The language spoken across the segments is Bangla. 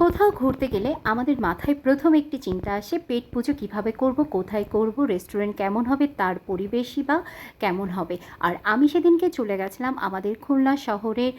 কোথাও ঘুরতে গেলে আমাদের মাথায় প্রথম একটি চিন্তা আসে, পেট পুজো কীভাবে করব, কোথায় করব রেস্টুরেন্ট কেমন হবে, তার পরিবেশই বা কেমন হবে। আর আমি সেদিনকে চলে গেছিলাম আমাদের খুলনা শহরের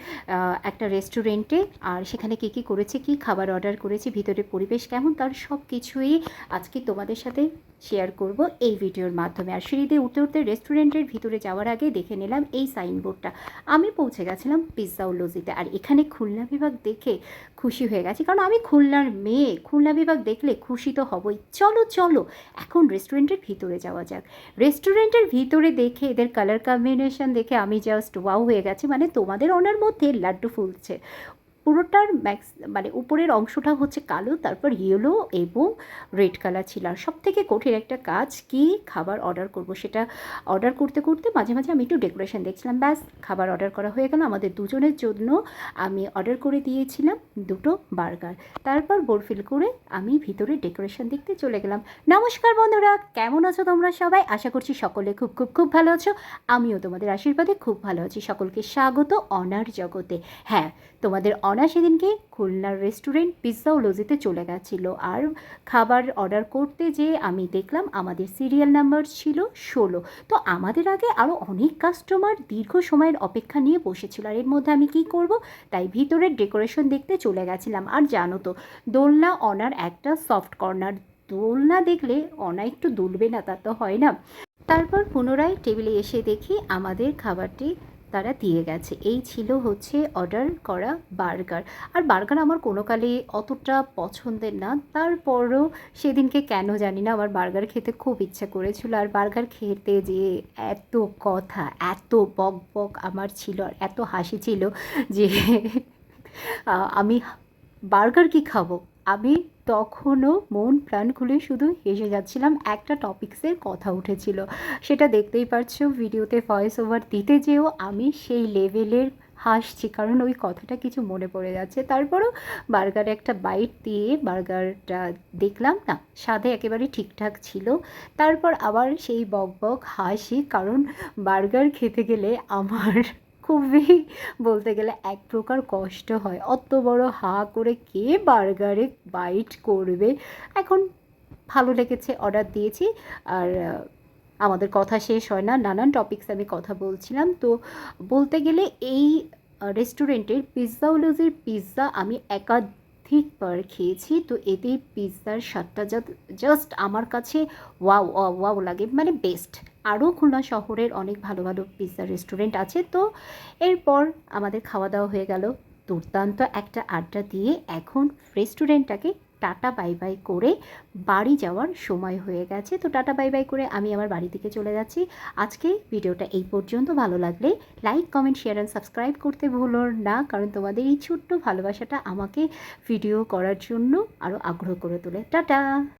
একটা রেস্টুরেন্টে আর সেখানে কী কী করেছি, কী খাবার অর্ডার করেছি ভিতরে পরিবেশ কেমন, তার সব কিছুই আজকে তোমাদের সাথে শেয়ার করব এই ভিডিওর মাধ্যমে। আর সিঁড়িতে উঠতে উঠতে রেস্টুরেন্টের ভিতরে যাওয়ার আগে দেখে নিলাম এই সাইনবোর্ডটা। আমি পৌঁছে গেছিলাম পিৎজা লজিতে আর এখানে খুলনা বিভাগ দেখে খুশি হয়ে গেছি। কারণ আমি খুলনার মেয়ে। খুলনা বিভাগ দেখলে খুশি তো হবই। চলো চলো, এখন রেস্টুরেন্টের ভিতরে যাওয়া যাক। রেস্টুরেন্টের ভিতরে দেখে, এদের কালার কম্বিনেশন দেখে আমি জাস্ট ওয়াও হয়ে গেছি। মানে তোমাদের ওনার মধ্যে লাড্ডু ফুলছে। পুরোটার ম্যাক্স মানে উপরের অংশটা হচ্ছে কালো, তারপর ইয়েলো এবং রেড কালার ছিল। আর সব থেকে কঠিন একটা কাজ কি? খাবার অর্ডার করব। সেটা অর্ডার করতে করতে মাঝে মাঝে আমি একটু ডেকোরেশন দেখছিলাম। ব্যাস, খাবার অর্ডার করা হয়ে গেল। আমাদের দুজনের জন্য আমি অর্ডার করে দিয়েছিলাম দুটো বার্গার তারপর বোরফিল করে আমি ভিতরে ডেকোরেশন দেখতে চলে গেলাম। নমস্কার বন্ধুরা, কেমন আছো তোমরা সবাই? আশা করছি সকলে খুব খুব খুব ভালো আছো। আমিও তোমাদের আশীর্বাদে খুব ভালো আছি। সকলকে স্বাগত অনার জগতে। হ্যাঁ তোমাদের অনা সেদিনকে খুলনার রেস্টুরেন্ট পিৎজা লজিতে চলে গেছিল। আর খাবার অর্ডার করতে যে আমি দেখলাম আমাদের সিরিয়াল নাম্বার ছিল ষোলো। তো আমাদের আগে আরও অনেক কাস্টমার দীর্ঘ সময়ের অপেক্ষা নিয়ে বসেছিল। আর এর মধ্যে আমি কি করব? তাই ভিতরের ডেকোরেশন দেখতে চলে গেছিলাম। আর জানো তো, দোলনা অনার একটা সফট কর্নার। দোলনা দেখলে অনা একটু দুলবে না, তা তো হয় না। তারপর পুনরায় টেবিলে এসে দেখি আমাদের খাবারটি তারা দিয়ে গেছে। এই ছিল হচ্ছে অর্ডার করা বার্গার। আর বার্গার আমার কোনো কালে অতটা পছন্দের না। তারপরও সেদিনকে কেন জানি না, আমার বার্গার খেতে খুব ইচ্ছা করেছিল। আর বার্গার খেতে যে এত কথা, এত বক বক আমার ছিল আর এত হাসি ছিল যে আমি বার্গার কি খাব? আমি তখনও মন প্রাণ খুলে শুধু হেসে যাচ্ছিলাম। একটা টপিক্সের কথা উঠেছিল। সেটা দেখতেই পারছ, ভিডিওতে ভয়েস ওভার দিতে যেও আমি সেই লেভেলের হাসছি, কারণ ওই কথাটা কিছু মনে পড়ে যাচ্ছে। তারপরও বার্গারে একটা বাইট দিয়ে বার্গারটা দেখলাম না, স্বাদে একেবারে ঠিকঠাক ছিল। তারপর আবার সেই বক বক হাসি, কারণ বার্গার খেতে গেলে আমার খুবই বলতে গেলে এক প্রকার কষ্ট হয়। অত বড় হা করে কে বার্গারে বাইট করবে? এখন ভালো লেগেছে অর্ডার দিয়েছি। আর আমাদের কথা শেষ হয় না। নানান টপিকস আমি কথা বলছিলাম। তো বলতে গেলে এই রেস্টুরেন্টের পিৎজাওলজির পিৎজা আমি একাধিকবার খেয়েছি, তো এতে পিৎজার স্বাদটা জাস্ট আমার কাছে ওয়াও ওয়াও লাগে। মানে বেস্ট আরও খুলনা শহরের অনেক ভালো ভালো পিৎজা রেস্টুরেন্ট আছে, তো এরপর আমাদের খাওয়া দাওয়া হয়ে গেল। দুর্দান্ত একটা আড্ডা দিয়ে এখন রেস্টুরেন্টটাকে টাটা বাই বাই করে বাড়ি যাওয়ার সময় হয়ে গেছে। তো টাটা বাই বাই করে আমি আমার বাড়ি থেকে চলে যাচ্ছি। আজকে ভিডিওটা এই পর্যন্ত। ভালো লাগলে like, comment share and subscribe করতে ভুলো না। কারণ তোমাদের এই ছোট্ট ভালোবাসাটা আমাকে ভিডিও করার জন্য আরও আগ্রহ করে তোলে। টাটা!